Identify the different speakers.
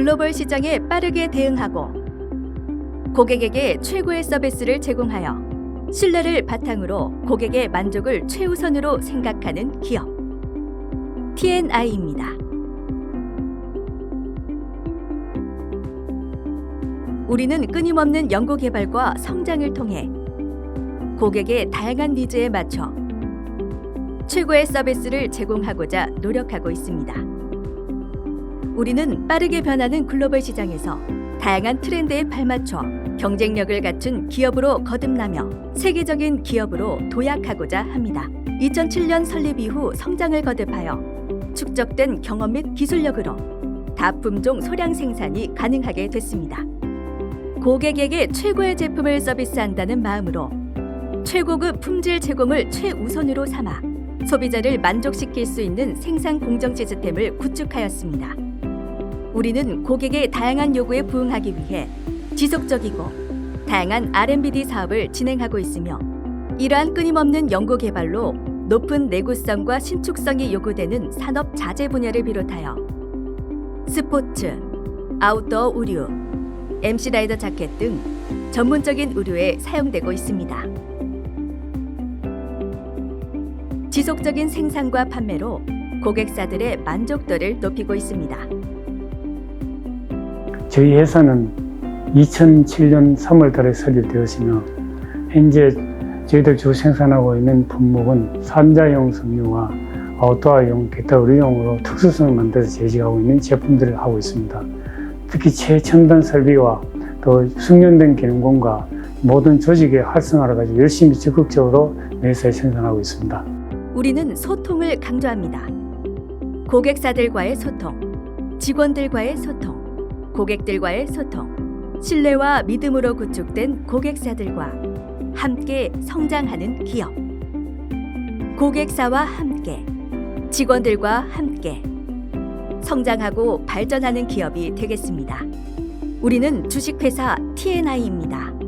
Speaker 1: 글로벌 시장에 빠르게 대응하고 고객에게 최고의 서비스를 제공하여 신뢰를 바탕으로 고객의 만족을 최우선으로 생각하는 기업. TNI입니다. 우리는 끊임없는 연구 개발과 성장을 통해 고객의 다양한 니즈에 맞춰 최고의 서비스를 제공하고자 노력하고 있습니다. 우리는 빠르게 변하는 글로벌 시장에서 다양한 트렌드에 발맞춰 경쟁력을 갖춘 기업으로 거듭나며 세계적인 기업으로 도약하고자 합니다. 2007년 설립 이후 성장을 거듭하여 축적된 경험 및 기술력으로 다품종 소량 생산이 가능하게 됐습니다. 고객에게 최고의 제품을 서비스한다는 마음으로 최고급 품질 제공을 최우선으로 삼아 소비자를 만족시킬 수 있는 생산 공정 시스템을 구축하였습니다. 우리는 고객의 다양한 요구에 부응하기 위해 지속적이고 다양한 R&D 사업을 진행하고 있으며 이러한 끊임없는 연구 개발로 높은 내구성과 신축성이 요구되는 산업 자재 분야를 비롯하여 스포츠, 아웃도어 의류, MC 라이더 자켓 등 전문적인 의류에 사용되고 있습니다. 지속적인 생산과 판매로 고객사들의 만족도를 높이고 있습니다.
Speaker 2: 저희 회사는 2007년 3월 달에 설립되었으며 현재 저희들 주 생산하고 있는 품목은 산자용 섬유와 아웃도어용 기타 의료용으로 특수성을 만들어서 제시하고 있는 제품들을 하고 있습니다. 특히 최첨단 설비와 또 숙련된 기능공과 모든 조직의 활성화를 가지고 열심히 적극적으로 매사에 생산하고 있습니다.
Speaker 1: 우리는 소통을 강조합니다. 고객사들과의 소통, 직원들과의 소통, 고객들과의 소통, 신뢰와 믿음으로 구축된 고객사들과 함께 성장하는 기업. 고객사와 함께, 직원들과 함께 성장하고 발전하는 기업이 되겠습니다. 우리는 주식회사 TNI입니다.